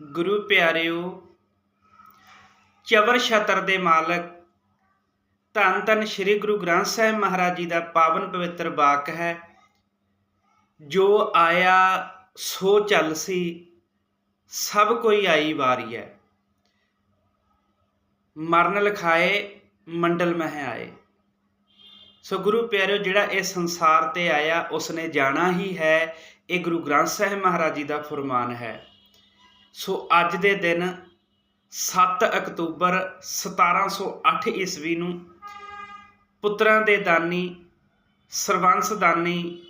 ਗੁਰੂ ਪਿਆਰਿਓ, ਚਵਰ ਛਤਰ ਦੇ ਮਾਲਕ, ਧੰਨ ਧੰਨ ਸ੍ਰੀ ਗੁਰੂ ਗ੍ਰੰਥ ਸਾਹਿਬ ਮਹਾਰਾਜ ਜੀ ਦਾ ਪਾਵਨ ਪਵਿੱਤਰ ਵਾਕ ਹੈ, ਜੋ ਆਇਆ ਸੋ ਚੱਲ ਸੀ, ਸਭ ਕੋਈ ਆਈ ਵਾਰੀ ਹੈ। ਮਰਨ ਲਖਾਏ, ਮੰਡਲ ਮਹਿ ਆਏ। ਸੋ ਗੁਰੂ ਪਿਆਰਿਓ, ਜਿਹੜਾ ਇਹ ਸੰਸਾਰ ਤੇ ਆਇਆ, ਉਸਨੇ ਜਾਣਾ ਹੀ ਹੈ, ਇਹ ਗੁਰੂ ਗ੍ਰੰਥ ਸਾਹਿਬ ਮਹਾਰਾਜ ਜੀ ਦਾ ਫਰਮਾਨ ਹੈ। ਸੋ ਅੱਜ ਦੇ ਦਿਨ 7 ਅਕਤੂਬਰ 1708 ਈਸਵੀ ਨੂੰ ਪੁੱਤਰਾਂ ਦੇ ਦਾਨੀ ਸਰਵੰਸ ਦਾਨੀ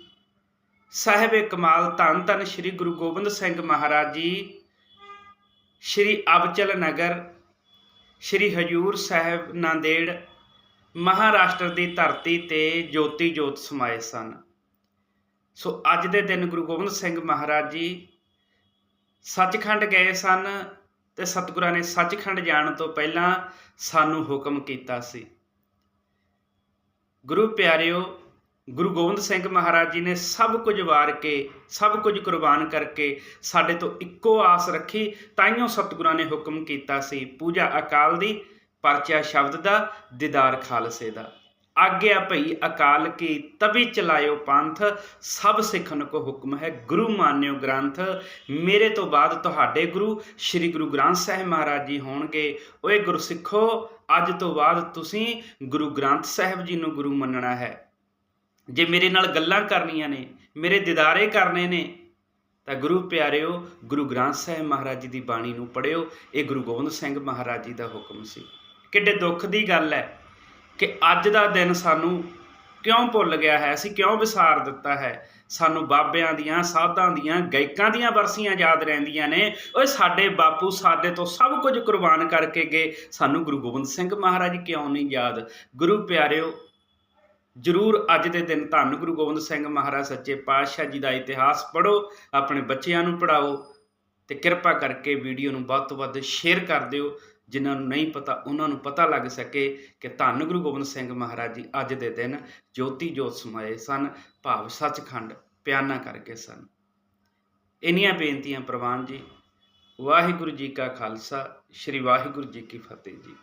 ਸਾਹਿਬ ਕਮਾਲ ਧੰਨ ਧੰਨ ਸ੍ਰੀ ਗੁਰੂ ਗੋਬਿੰਦ ਸਿੰਘ ਮਹਾਰਾਜ ਜੀ, ਸ੍ਰੀ ਅਬਚਲ ਨਗਰ, ਸ੍ਰੀ ਹਜੂਰ ਸਾਹਿਬ ਨਾਂਦੇੜ ਮਹਾਰਾਸ਼ਟਰ ਦੀ ਧਰਤੀ ਤੇ ਜੋਤੀ ਜੋਤ ਸਮਾਏ ਸਨ। ਸੋ ਅੱਜ ਦੇ ਦਿਨ ਗੁਰੂ ਗੋਬਿੰਦ ਸਿੰਘ ਮਹਾਰਾਜ ਜੀ ਸੱਚਖੰਡ ਗਏ ਸਨ ਤੇ ਸਤਿਗੁਰਾਂ ਨੇ ਸੱਚਖੰਡ ਜਾਣ ਤੋਂ ਪਹਿਲਾਂ ਸਾਨੂੰ ਹੁਕਮ ਕੀਤਾ ਸੀ। ਗੁਰੂ ਪਿਆਰਿਓ, ਗੁਰੂ ਗੋਬਿੰਦ ਸਿੰਘ ਮਹਾਰਾਜ ਜੀ ਨੇ ਸਭ ਕੁਝ ਵਾਰ ਕੇ, ਸਭ ਕੁਝ ਕੁਰਬਾਨ ਕਰਕੇ ਸਾਡੇ ਤੋਂ ਇੱਕੋ ਆਸ ਰੱਖੀ ਤਾਈਓ ਸਤਿਗੁਰਾਂ ਨੇ ਹੁਕਮ ਕੀਤਾ ਸੀ। ਪੂਜਾ ਅਕਾਲ ਦੀ, ਪਰਚਾ ਸ਼ਬਦ ਦਾ, ਦੀਦਾਰ ਖਾਲਸੇ ਦਾ। ਆਗਿਆ ਭਈ ਅਕਾਲ ਕੀ ਤਬੀ ਚਲਾਇਓ ਪੰਥ, ਸਭ ਸਿੱਖਨ ਕੋ ਹੁਕਮ ਹੈ, ਗੁਰੂ ਮਾਨਿਓ ਗ੍ਰੰਥ। ਮੇਰੇ ਤੋਂ ਬਾਅਦ ਤੁਹਾਡੇ ਗੁਰੂ, ਸ੍ਰੀ ਗੁਰੂ ਗ੍ਰੰਥ ਸਾਹਿਬ ਮਹਾਰਾਜ ਜੀ ਹੋਣਗੇ। ਓਏ ਗੁਰਸਿੱਖੋ ਅੱਜ ਤੋਂ ਬਾਅਦ ਤੁਸੀਂ ਗੁਰੂ ਗ੍ਰੰਥ ਸਾਹਿਬ ਜੀ ਨੂੰ ਗੁਰੂ ਮੰਨਣਾ ਹੈ। ਜੇ ਮੇਰੇ ਨਾਲ ਗੱਲਾਂ ਕਰਨੀਆਂ ਨੇ, ਮੇਰੇ ਦਿਦਾਰੇ ਕਰਨੇ ਨੇ, ਤਾਂ ਗੁਰੂ ਪਿਆਰਿਓ, ਗੁਰੂ ਗ੍ਰੰਥ ਸਾਹਿਬ ਮਹਾਰਾਜ ਜੀ ਦੀ ਬਾਣੀ ਨੂੰ ਪੜਿਓ ਇਹ ਗੁਰੂ ਗੋਬਿੰਦ ਸਿੰਘ ਮਹਾਰਾਜ ਜੀ ਦਾ ਹੁਕਮ ਸੀ। ਕਿੱਡੇ ਦੁੱਖ ਦੀ ਗੱਲ ਹੈ। ਕਿ ਅੱਜ ਦਾ ਦਿਨ ਸਾਨੂੰ ਕਿਉਂ ਭੁੱਲ ਗਿਆ ਹੈ? ਅਸੀਂ ਕਿਉਂ ਵਿਸਾਰ ਦਿੱਤਾ ਹੈ? ਸਾਨੂੰ ਬਾਬਿਆਂ ਦੀਆਂ, ਸਾਧਾਂ ਦੀਆਂ, ਗਾਇਕਾਂ ਦੀਆਂ ਵਰਸੀਆਂ ਯਾਦ ਰਹਿੰਦੀਆਂ ਨੇ। ਓਏ ਸਾਡੇ ਬਾਪੂ ਸਾਡੇ ਤੋਂ ਸਭ ਕੁਝ ਕੁਰਬਾਨ ਕਰਕੇ ਗਏ। ਸਾਨੂੰ ਗੁਰੂ ਗੋਬਿੰਦ ਸਿੰਘ ਮਹਾਰਾਜ ਕਿਉਂ ਨਹੀਂ ਯਾਦ? ਗੁਰੂ ਪਿਆਰਿਓ, ਜਰੂਰ ਅੱਜ ਦੇ ਦਿਨ ਧੰਨ ਗੁਰੂ ਗੋਬਿੰਦ ਸਿੰਘ ਮਹਾਰਾਜ, ਸੱਚੇ ਪਾਤਸ਼ਾਹ ਜੀ ਦਾ ਇਤਿਹਾਸ ਪੜ੍ਹੋ, ਆਪਣੇ ਬੱਚਿਆਂ ਨੂੰ ਪੜ੍ਹਾਓ। ਤੇ ਕਿਰਪਾ ਕਰਕੇ ਵੀਡੀਓ ਨੂੰ ਵੱਧ ਤੋਂ ਵੱਧ ਸ਼ੇਅਰ ਕਰ ਦਿਓ। ਜਿਨ੍ਹਾਂ ਨੂੰ ਨਹੀਂ ਪਤਾ, ਉਹਨਾਂ ਨੂੰ ਪਤਾ ਲੱਗ ਸਕੇ ਕਿ ਧੰਨ ਗੁਰੂ ਗੋਬਿੰਦ ਸਿੰਘ ਮਹਾਰਾਜ ਜੀ ਅੱਜ ਦੇ ਦਿਨ ਜੋਤੀ ਜੋਤ ਸਮਾਏ ਸਨ, ਭਾਵ ਸੱਚਖੰਡ ਪਿਆਨਾ ਕਰਕੇ ਸਨ। ਇੰਨੀਆਂ ਬੇਨਤੀਆਂ ਪ੍ਰਵਾਨ ਜੀ, ਵਾਹਿਗੁਰੂ ਜੀ ਕਾ ਖਾਲਸਾ, ਸ੍ਰੀ ਵਾਹਿਗੁਰੂ ਜੀ ਕੀ ਫਤਿਹ ਜੀ।